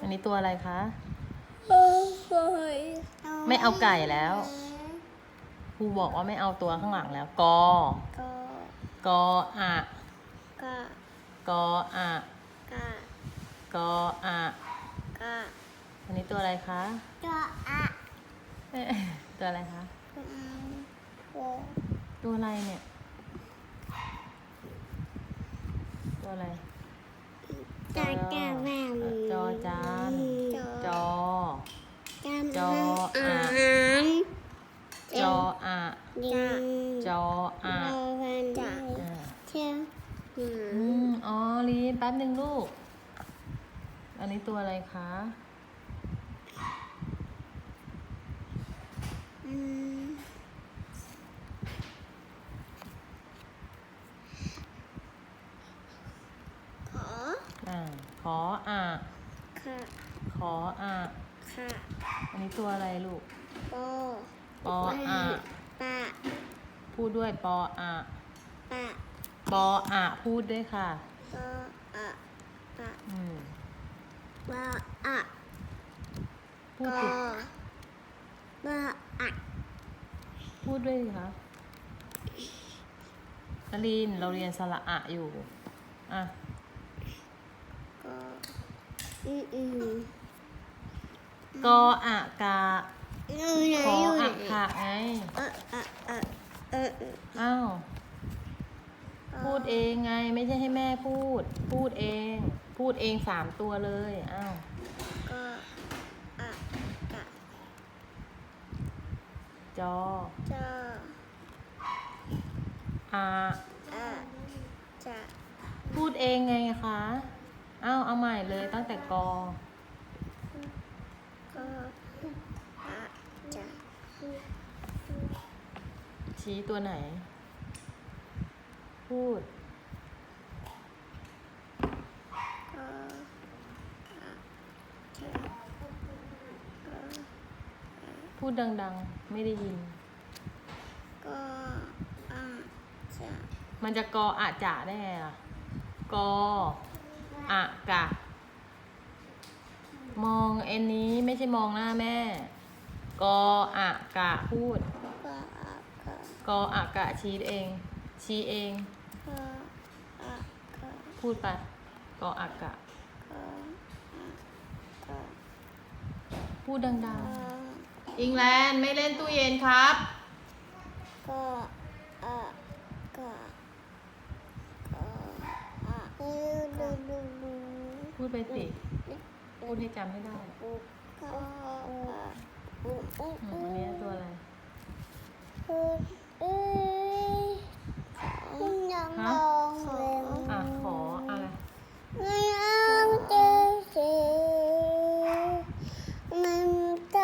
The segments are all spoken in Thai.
อันนี้ตัวอะไรคะโอ้ยไม่เอาไก่แล้วครูบอกว่าไม่เอาตัวข้างหลังแล้ว กอก็กออะก็กออะก็กออะก็อันนี้ตัวอะไรคะก็อะเอ๊ะตัวอะไรคะอืมโอ้ตัวอะไรเนี่ย ตัวอะไร จอจาแม่เอ่อจอจานจอ จอจออาอะหารจออะดินจออะเราเป็นจ่าอ่าเชื่อหอืนูมอ๋อลีนแป๊บหนึ่งลูก อันนี้ตัวอะไรคะ อืมขอ อ่า ขออะ ค่ะ ขออะ ค่ะ อั นนี้ตัวอะไรลูกโปปออะปะพูดด้วยปออะปะปออะพูดด้วยค่ะปออะปะอืมปออะพูดกสิอปออะพูดด้วยสิคะนลีนเราเรียนสระอะอยู่ อะ กออืมอืม กออะกะอยู่ไหนขออยู่ไหนอะค่ะไง เออเออเออเออเอออ้าว พูดเองไง ไม่ใช่ให้แม่พูด พูดเอง พูดเองสามตัวเลย อ้าว กออะกะจอ จออะอะจะพูดเองไงคะ อ้าว เอาใหม่เลยตั้งแต่กอกออะ จะชี้ตัวไหน พูดพูดดังๆ ไม่ได้ยินกออะจะมันจะกออะจะได้ไงล่ะ กออะกะ มองเอ็นนี้ไม่ใช่มองหน้าแม่ กออะกะพูด กออะกะกออะกะชี้เอง ชี้เอง กออะกะพูดไป กออะกะ กออะกะพูดดักงอๆอิงแลนด์ไม่เล่นตู้เย็นครับก็อะก็ก็อะดูดูดูดูพูดไปสิพูด ให้จำให้ได้ก็อะอืมอืมอืมอันนี้ตัวอะไรอืมอืมคุณยังมองเลยอะขออะไรไม่เอาเจเจมันใจ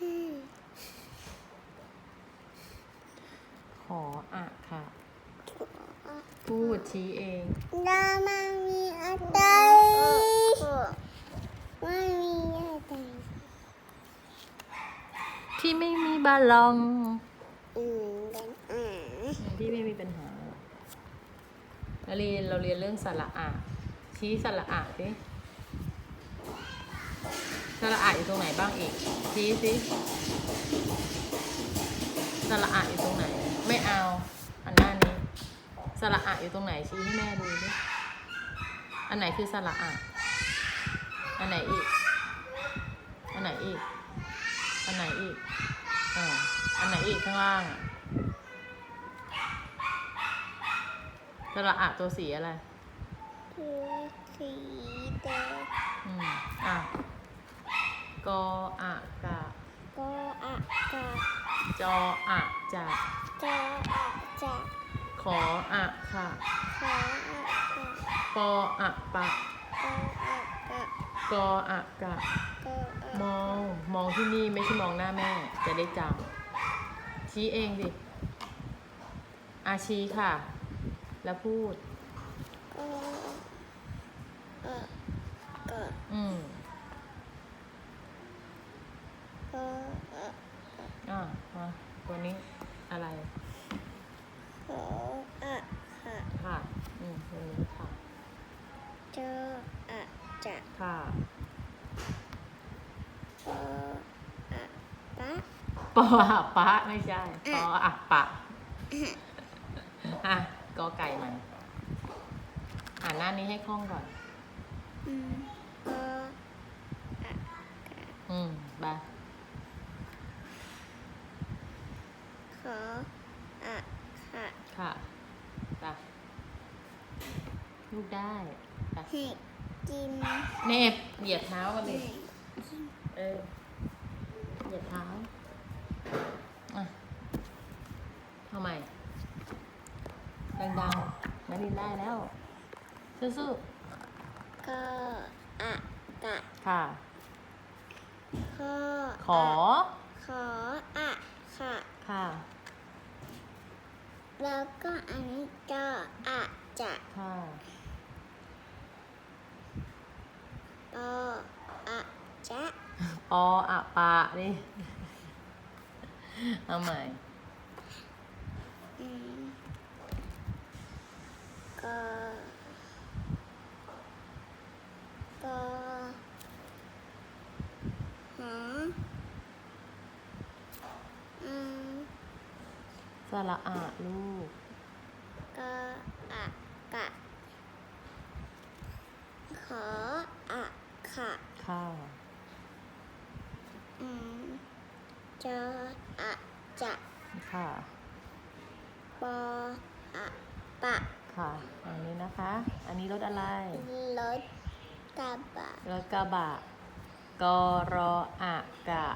อืมขออะค่ะ พูดชี้เองดามันมีอะไรไม่มีอะไร ที่ไม่มีบาลองอืมเป็นอ่าที่ไม่มีปัญหาเราเรียนเราเรียนเรื่องสระอะชี้สระอะสิสระอะอยู่ตรงไหนบ้างอีกชี้สิสระอะอยู่ตรงไหน ไม่เอา อันหน้านี้สระอะอยู่ตรงไหนชี้ให้แม่ดูดิอันไหนคือสระอะอันไหนอีก อันไหนอีก อันไหนอีก อ่าอันไหนอีกข้างล่างอะสระอะตัวสีอะไรคือสีแดงอืมอะกออะกะก็อะกะจออะจะจะอะจะขออะค่ะขออะกะปออะปะก็อะกะกออะกะก็อะ มองมองที่นี่ไม่ใช่มองหน้าแม่ จะได้จำชี้เองดิอาชี้ค่ะ แล้วพูดก็อะกะอืมก็อะอะมาตัวนี้อะไรขออะค่ะค่ะ อืมตัวนี้ค่ะจะอะจจะค่ะ ปออะปะ ปออะปะไม่ใช่ปออะปะอะกอไก่มัน อ่านหน้านี้ให้คล่องก่อน อืมปออืมบาขออะค่ะค่ะบาลูกได้บาให้กินเนบเหยียดเท้ากันดิเออเหยียดเท้า อะทำไมดังๆนันดินได้แล้วสู้ก็อะกะๆค่ะ ข้อขอ ขออะค่ะ ค่ะ แล้วก็อันนี้ก็อะจะค่ะปออะจะ ปออะปะดิ เอาใหม่อืมก็ก็หาอืมสระอะลูกก็อะกะขออะค่ะค่ะอืม จออะจะค่ะปออะปะค่ะ อันนี้นะคะ อันนี้รถอะไร รถกระบะรถกระบะกรออะกะ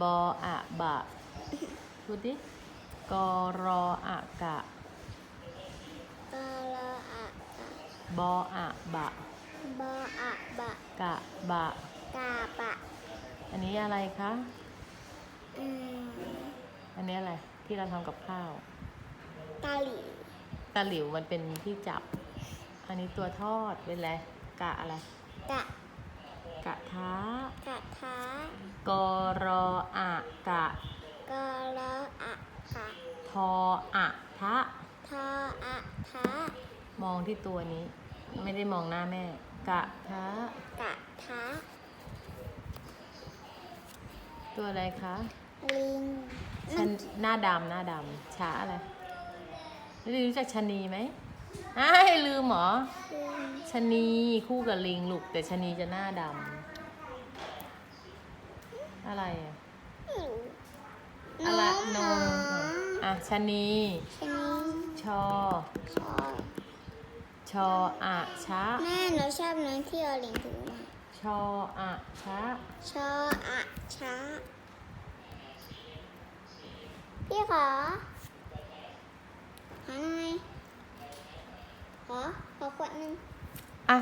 บออะบะพูดดิกรออะกะกรออะกะบออะบะบออะบะกะบะกาบะ อันนี้อะไรคะ อืมอันนี้อะไรที่เราทำกับข้าวกะหรี่ตะหลิวมันเป็นที่จับ อันนี้ตัวทอดเป็นอะไรกะอะไร กะกะท้ากะท้ากรออะกะกรออะค่ะทออะทะ ทออะท้ามองที่ตัวนี้ ไม่ได้มองหน้าแม่ กะทะ กะท้า ตัวอะไรคะ ลิงชันหน้าดำหน้าดำช้าอะไรไม่รู้จักชะนีไหมอ้ายลืมเหรอลิงชะนีคู่กับลิงลูกแต่ชะนีจะหน้าดำอะไรอะอะไรนมอะชะนีชะนีชอ ชอ ชออะชะแม่หนูชอบน้องที่เอาลิงถือมาชออะชะชออะช้า พี่ขอหาหน่อยขอขอขวดหนึ่งอะ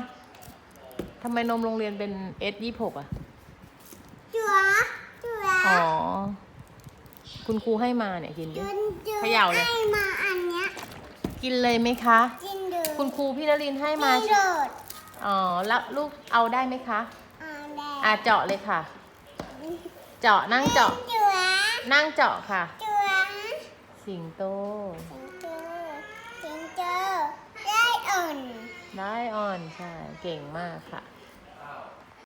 ทำไมนมโรงเรียนเป็นเอสยี่หกอะจัวจัวอ๋อ คุณครูให้มาเนี่ยกินดิ จุนจุนเขย่าเลย ให้มาอันเนี้ยกินเลยไหมคะ จินดูคุณครูพี่นรินทร์ให้มาจินดูดอ๋อ แล้วลูกเอาได้ไหมคะ อ่าแดงอะเจาะเลยค่ะ เจาะนั่งเจาะจัวนั่งเจาะค่ะจัว สิงโตจินจูจินจูได้อ่อน ได้ออน ใช่ เก่งมากค่ะ